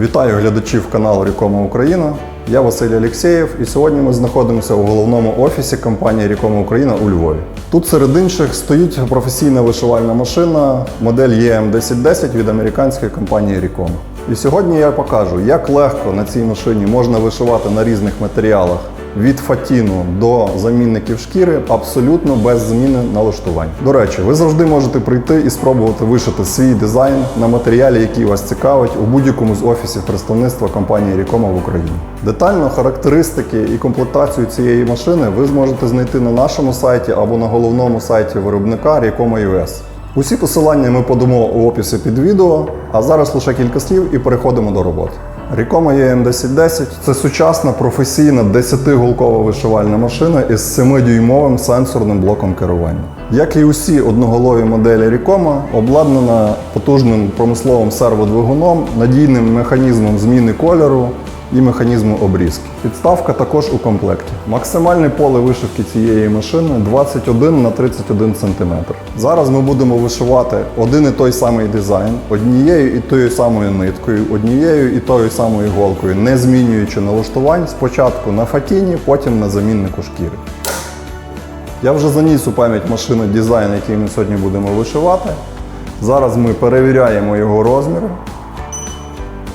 Вітаю глядачів каналу Рікома Україна. Я Василь Алєксєєв і сьогодні ми знаходимося у головному офісі компанії Рікома Україна у Львові. Тут серед інших стоїть професійна вишивальна машина модель EM1010 від американської компанії Рікома. І сьогодні я покажу, як легко на цій машині можна вишивати на різних матеріалах від фатіну до замінників шкіри абсолютно без зміни налаштувань. До речі, ви завжди можете прийти і спробувати вишити свій дизайн на матеріалі, який вас цікавить у будь-якому з офісів представництва компанії Рікома в Україні. Детально характеристики і комплектацію цієї машини ви зможете знайти на нашому сайті або на головному сайті виробника Rikoma.us. Усі посилання ми подамо у описі під відео, а зараз лише кілька слів і переходимо до роботи. Rikoma EM1010 – це сучасна професійна 10-гулкова вишивальна машина із 7-дюймовим сенсорним блоком керування. Як і усі одноголові моделі Рікома, обладнана потужним промисловим серводвигуном, надійним механізмом зміни кольору і механізму обрізки. Підставка також у комплекті. Максимальне поле вишивки цієї машини 21 на 31 см. Зараз ми будемо вишивати один і той самий дизайн однією і тою самою ниткою, однією і тою самою голкою, не змінюючи налаштувань спочатку на фатіні, потім на заміннику шкіри. Я вже заніс у пам'ять машини дизайн, який ми сьогодні будемо вишивати. Зараз ми перевіряємо його розміри.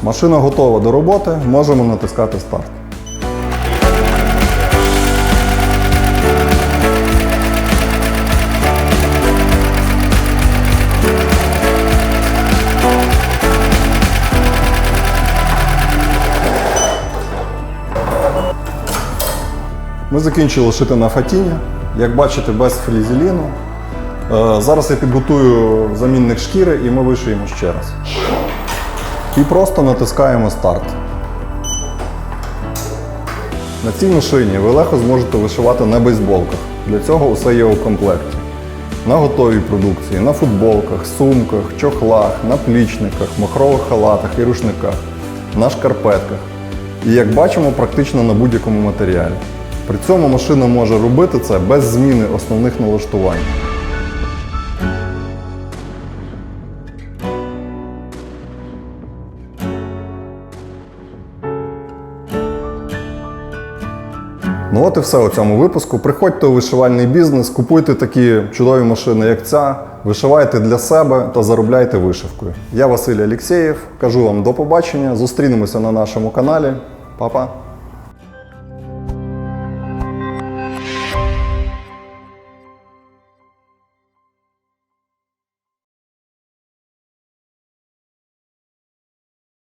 Машина готова до роботи, можемо натискати старт. Ми закінчили шити на фатіні, як бачите, без флізеліну. Е, Зараз я підготую замінник шкіри і ми вишиємо ще раз. І просто натискаємо старт. На цій машині ви легко зможете вишивати на бейсболках. Для цього усе є у комплекті. На готовій продукції, на футболках, сумках, чохлах, на плічниках, махрових халатах і рушниках, на шкарпетках. І як бачимо, практично на будь-якому матеріалі. При цьому машина може робити це без зміни основних налаштувань. Ну от і все у цьому випуску. Приходьте у вишивальний бізнес, купуйте такі чудові машини, як ця, вишивайте для себе та заробляйте вишивкою. Я Василь Алєксєєв, кажу вам до побачення. Зустрінемося на нашому каналі. Па-па!